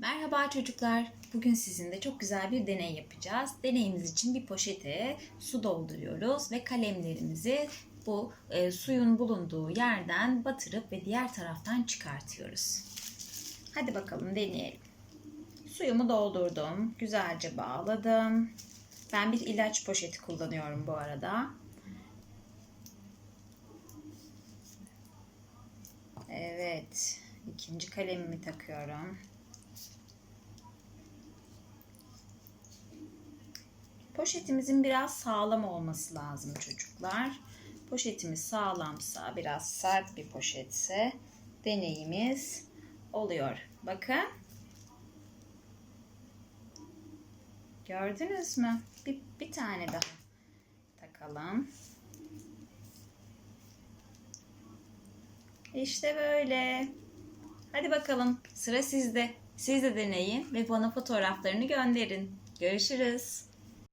Merhaba çocuklar. Bugün sizinle çok güzel bir deney yapacağız. Deneyimiz için bir poşete su dolduruyoruz ve kalemlerimizi bu e, suyun bulunduğu yerden batırıp ve diğer taraftan çıkartıyoruz. Hadi bakalım deneyelim. Suyumu doldurdum. Güzelce bağladım. Ben bir ilaç poşeti kullanıyorum bu arada. Evet. ikinci kalemimi takıyorum. Poşetimizin biraz sağlam olması lazım çocuklar. Poşetimiz sağlamsa, biraz sert bir poşetse deneyimiz oluyor. Bakın. Gördünüz mü? Bir, bir tane daha takalım. İşte böyle. Hadi bakalım sıra sizde. Siz de deneyin ve bana fotoğraflarını gönderin. Görüşürüz.